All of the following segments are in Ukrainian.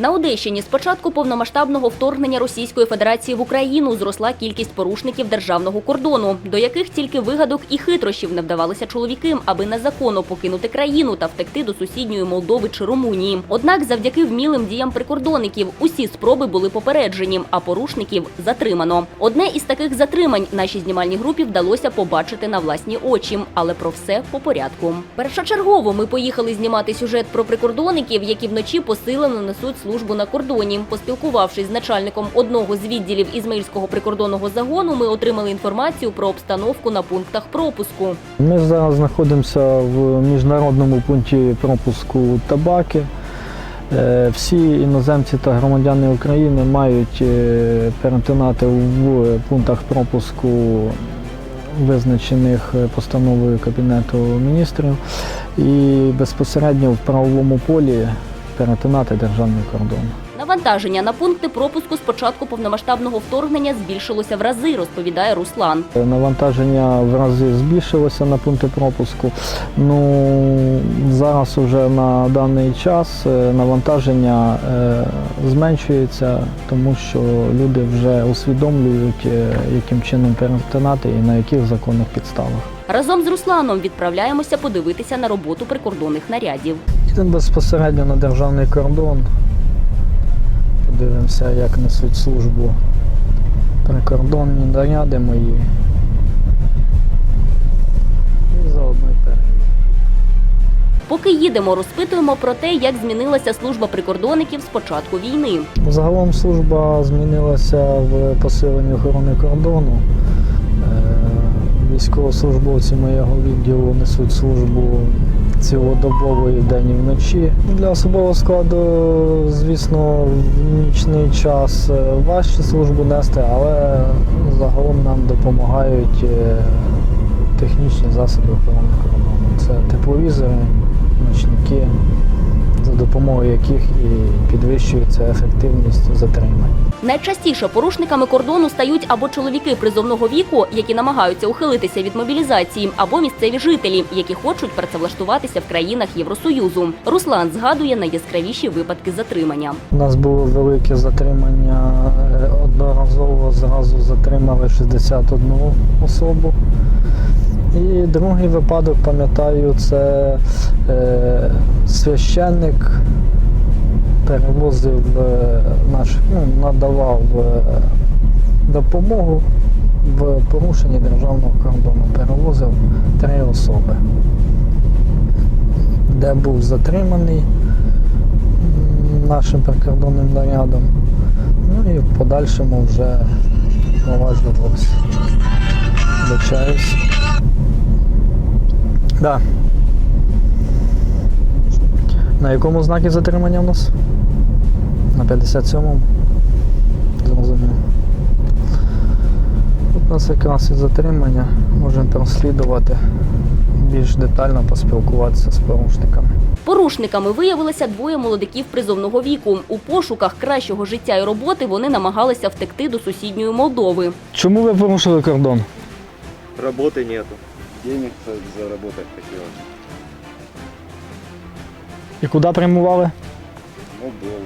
На Одещині з початку повномасштабного вторгнення Російської Федерації в Україну зросла кількість порушників державного кордону, до яких тільки вигадок і хитрощів не вдавалися чоловікам, аби незаконно покинути країну та втекти до сусідньої Молдови чи Румунії. Однак, завдяки вмілим діям прикордонників, усі спроби були попереджені, а порушників затримано. Одне із таких затримань нашій знімальній групі вдалося побачити на власні очі, але про все по порядку. Першочергово ми поїхали знімати сюжет про прикордонників, які вночі посилено несуть службу на кордоні. Поспілкувавшись з начальником одного з відділів Ізмаїльського прикордонного загону, ми отримали інформацію про обстановку на пунктах пропуску. Ми зараз знаходимося в міжнародному пункті пропуску табаки. Е, Всі іноземці та громадяни України мають е, перетинати в пунктах пропуску, визначених постановою Кабінету міністрів, і безпосередньо в правовому полі перетинати державний кордон. Навантаження на пункти пропуску з початку повномасштабного вторгнення збільшилося в рази, розповідає Руслан. Навантаження в рази збільшилося на пункти пропуску. Ну зараз уже на даний час е, навантаження е, зменшується, тому що люди вже усвідомлюють, е, яким чином перетинати і на яких законних підставах. Разом з Русланом відправляємося подивитися на роботу прикордонних нарядів. Йдемо безпосередньо на державний кордон. Подивимося, як несуть службу прикордонні наряди мої. І заодно й перевіримо. Поки їдемо, розпитуємо про те, як змінилася служба прикордонників з початку війни. Загалом служба змінилася в посиленні охорони кордону. Е, Військовослужбовці моєго відділу несуть службу цілодобово і вдень і вночі. Для особового складу, звісно, в нічний час е, важче службу нести, але загалом нам допомагають е, технічні засоби охорони кордону. Це тепловізори, ночники, за допомогою яких і підвищується ефективність затримань. Найчастіше порушниками кордону стають або чоловіки призовного віку, які намагаються ухилитися від мобілізації, або місцеві жителі, які хочуть працевлаштуватися в країнах Євросоюзу. Руслан згадує найяскравіші випадки затримання. У нас було велике затримання. е, Одноразово зразу затримали 61 особу. І другий випадок, пам'ятаю, це е, священник перевозив е, наш, ну, надавав е, допомогу в порушенні державного кордону. Перевозив три особи, де був затриманий нашим прикордонним нарядом. Ну і в подальшому вже проваджувався. Вибачаюсь. Да. На якому знакі затримання в нас? На 57-му. Зрозумів. Тут у нас якраз і затримання. Можемо прослідувати, більш детально поспілкуватися з порушниками. Порушниками виявилися двоє молодиків призовного віку. У пошуках кращого життя і роботи вони намагалися втекти до сусідньої Молдови. Чому ви порушили кордон? Работы нету. Денег заработать хотелось. І куди прямували? Ну, был.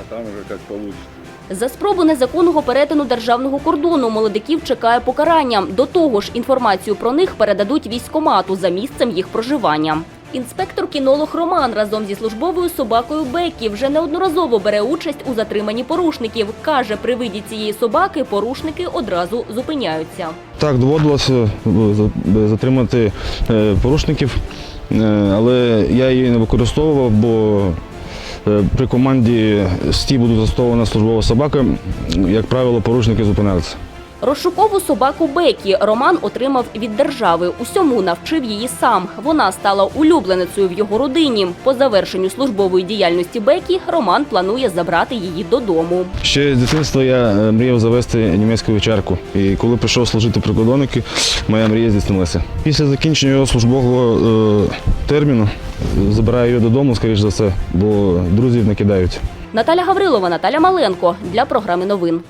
А там уже как получится. За спробу незаконного перетину державного кордону молодиків чекає покарання. До того ж, інформацію про них передадуть військомату за місцем їх проживання. Інспектор-кінолог Роман разом зі службовою собакою Бекі вже неодноразово бере участь у затриманні порушників. Каже, при виді цієї собаки порушники одразу зупиняються. Так, доводилося е, затримати е, порушників, е, але я її не використовував, бо е, при команді стій буде застосована службова собака, як правило, порушники зупинялися. Розшукову собаку Бекі Роман отримав від держави. Усьому навчив її сам. Вона стала улюбленицею в його родині. По завершенню службової діяльності Бекі Роман планує забрати її додому. Ще з дитинства я е, мріяв завести німецьку вечерку. І коли прийшов служити прикордонники, моя мрія здійснилася. Після закінчення його службового е, терміну забираю її додому, скоріш за все, бо друзів не кидають. Наталя Гаврилова, Наталя Маленко для програми новин.